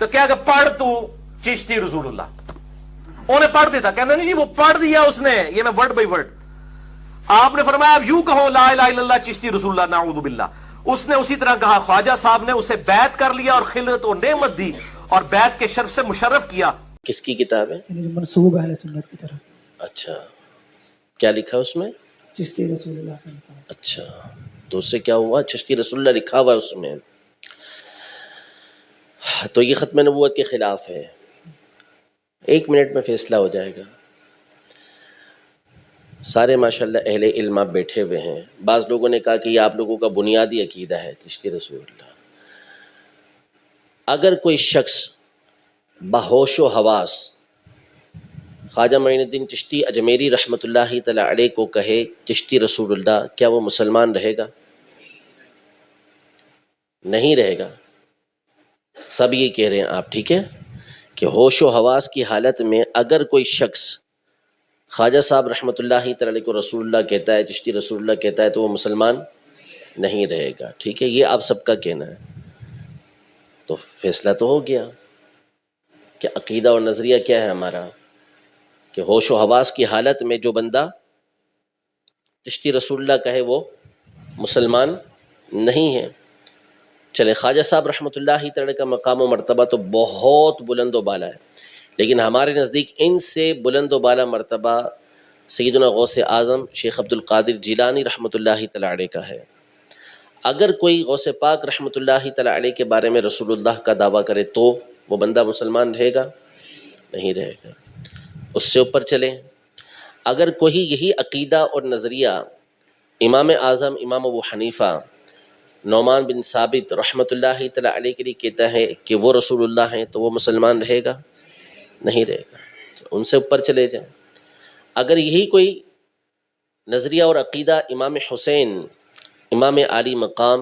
تو کیا کہ پڑھ تو چشتی رسول اللہ۔ انہیں پڑھ دیتا کہنا نہیں جی وہ پڑھ دیا اس نے۔ یہ میں ورڈ بائی ورڈ آپ نے فرمایا اب یوں کہو لا الہ الا اللہ چشتی رسول اللہ نعوذ باللہ۔ اس نے اسی طرح کہا خواجہ صاحب نے اسے بیعت کر لیا اور خلت و نعمت دی اور بیعت کے شرف سے مشرف کیا۔ کس کی کتاب ہے؟ یعنی منصوب اہل سنت کی طرف۔ اچھا۔ کیا لکھا ہے اس میں؟ چشتی رسول اللہ اچھا۔ تو اس سے کیا ہوا؟ چشتی رسول اللہ لکھا ہوا ہے اس میں۔ تو یہ ختم نبوت کے خلاف ہے۔ ایک منٹ میں فیصلہ ہو جائے گا۔ سارے ماشاءاللہ اہل علم آپ بیٹھے ہوئے ہیں۔ بعض لوگوں نے کہا کہ یہ آپ لوگوں کا بنیادی عقیدہ ہے چشتی رسول اللہ۔ اگر کوئی شخص بہوش و حواس خواجہ معین الدین چشتی اجمیری رحمۃ اللہ تعالی علیہ کو کہے، چشتی رسول اللہ، کیا وہ مسلمان رہے گا؟ نہیں رہے گا۔ سب یہ کہہ رہے ہیں آپ، ٹھیک ہے؟ کہ ہوش و حواس کی حالت میں اگر کوئی شخص خواجہ صاحب رحمۃ اللہ تعالی کو رسول اللہ کہتا ہے، چشتی رسول اللہ کہتا ہے، تو وہ مسلمان نہیں رہے گا، ٹھیک ہے؟ یہ آپ سب کا کہنا ہے۔ تو فیصلہ تو ہو گیا کہ عقیدہ اور نظریہ کیا ہے ہمارا؟ کہ ہوش و حواس کی حالت میں جو بندہ چشتی رسول اللہ کہے وہ مسلمان نہیں ہے۔ چلے۔ خواجہ صاحب رحمۃ اللہ تعالی کا مقام و مرتبہ تو بہت بلند و بالا ہے۔ لیکن ہمارے نزدیک ان سے بلند و بالا مرتبہ سیدنا غوث اعظم شیخ عبد القادر جیلانی رحمۃ اللہ تعالی علیہ کا ہے۔ اگر کوئی غوث پاک رحمۃ اللہ تعالی علیہ کے بارے میں رسول اللہ کا دعویٰ کرے تو وہ بندہ مسلمان رہے گا؟ نہیں رہے گا۔ اس سے اوپر چلیں۔ اگر کوئی یہی عقیدہ اور نظریہ امام اعظم، امام ابو حنیفہ نعمان بن ثابت رحمۃ اللہ تعالی علیہ کے لیے کہتا ہے کہ وہ رسول اللہ ہیں تو وہ مسلمان رہے گا؟ نہیں رہے گا۔ ان سے اوپر چلے جائیں۔ اگر یہی کوئی نظریہ اور عقیدہ امام حسین، امام علی مقام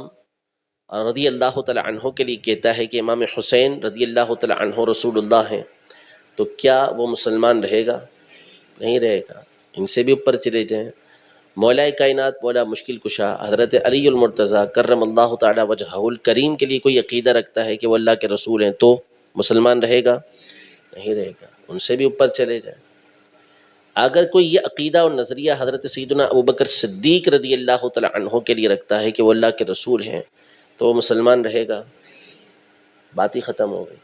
رضی اللہ تعالی عنہ کے لیے کہتا ہے کہ امام حسین رضی اللہ تعالی عنہ رسول اللہ ہیں، تو کیا وہ مسلمان رہے گا؟ نہیں رہے گا۔ ان سے بھی اوپر چلے جائیں۔ مولا کائنات، مولا مشکل کشا، حضرت علی المرتضیٰ کرم اللہ تعالی وجہ الکریم کے لیے کوئی عقیدہ رکھتا ہے کہ وہ اللہ کے رسول ہیں تو مسلمان رہے گا؟ نہیں رہے گا، ان سے بھی اوپر چلے جائیں۔ اگر کوئی یہ عقیدہ اور نظریہ حضرت سیدنا ابوبکر صدیق رضی اللہ تعالی عنہ کے لیے رکھتا ہے کہ وہ اللہ کے رسول ہیں تو وہ مسلمان رہے گا؟ بات ہی ختم ہو گئی۔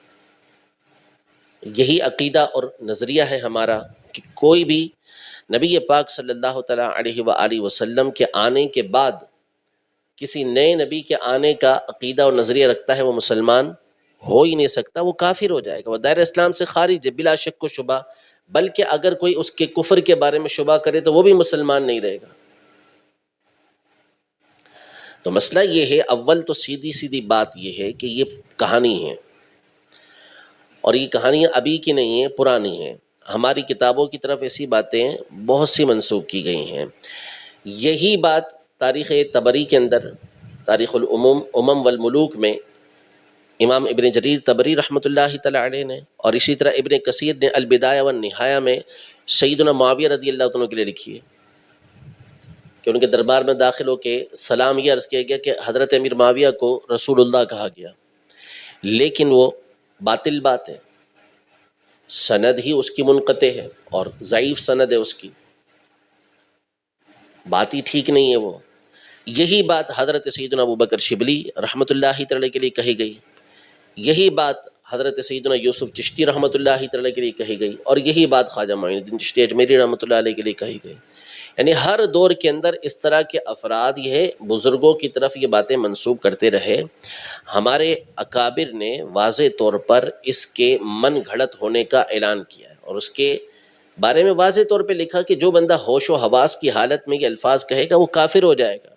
یہی عقیدہ اور نظریہ ہے ہمارا کہ کوئی بھی نبی پاک صلی اللہ تعالیٰ علیہ وآلہ وسلم کے آنے کے بعد کسی نئے نبی کے آنے کا عقیدہ اور نظریہ رکھتا ہے وہ مسلمان ہو ہی نہیں سکتا، وہ کافر ہو جائے گا۔ وہ دائر اسلام سے خارج ہے، بلا شک و شبہ، بلکہ اگر کوئی اس کے کفر کے بارے میں شبہ کرے تو وہ بھی مسلمان نہیں رہے گا۔ تو مسئلہ یہ ہے، اول تو سیدھی سیدھی بات یہ ہے کہ یہ کہانی ہے۔ اور یہ کہانیاں ابھی کی نہیں ہیں، پرانی ہیں۔ ہماری کتابوں کی طرف ایسی باتیں بہت سی منسوخ کی گئی ہیں۔ یہی بات تاریخ تبری کے اندر، تاریخ العموم، امم والملوک میں امام ابن جریر تبری رحمۃ اللہ تعالی علیہ نے اور اسی طرح ابن کثیر نے البدایہ و نہایا میں سیدنا معاویہ رضی اللہ عنہ کے لیے لکھی ہے۔ کہ ان کے دربار میں داخل ہو کے سلام یہ عرض کیا گیا کہ حضرت امیر معاویہ کو رسول اللہ کہا گیا۔ لیکن وہ باطل بات ہے۔ سند ہی اس کی منقطع ہے اور ضعیف سند ہے اس کی۔ بات ہی ٹھیک نہیں ہے وہ۔ یہی بات حضرت سیدنا ابو بکر شبلی رحمۃ اللہ تعالی کے لیے کہی گئی۔ یہی بات حضرت سیدنا یوسف چشتی رحمۃ اللہ تعالی کے لیے کہی گئی۔ اور یہی بات خواجہ معین الدین چشتی اجمیری رحمۃ اللہ علیہ کے لیے کہی گئی۔ یعنی ہر دور کے اندر اس طرح کے افراد یہ بزرگوں کی طرف یہ باتیں منسوب کرتے رہے۔ ہمارے اکابر نے واضح طور پر اس کے من گھڑت ہونے کا اعلان کیا ہے اور اس کے بارے میں واضح طور پہ لکھا کہ جو بندہ ہوش و حواس کی حالت میں یہ الفاظ کہے گا وہ کافر ہو جائے گا۔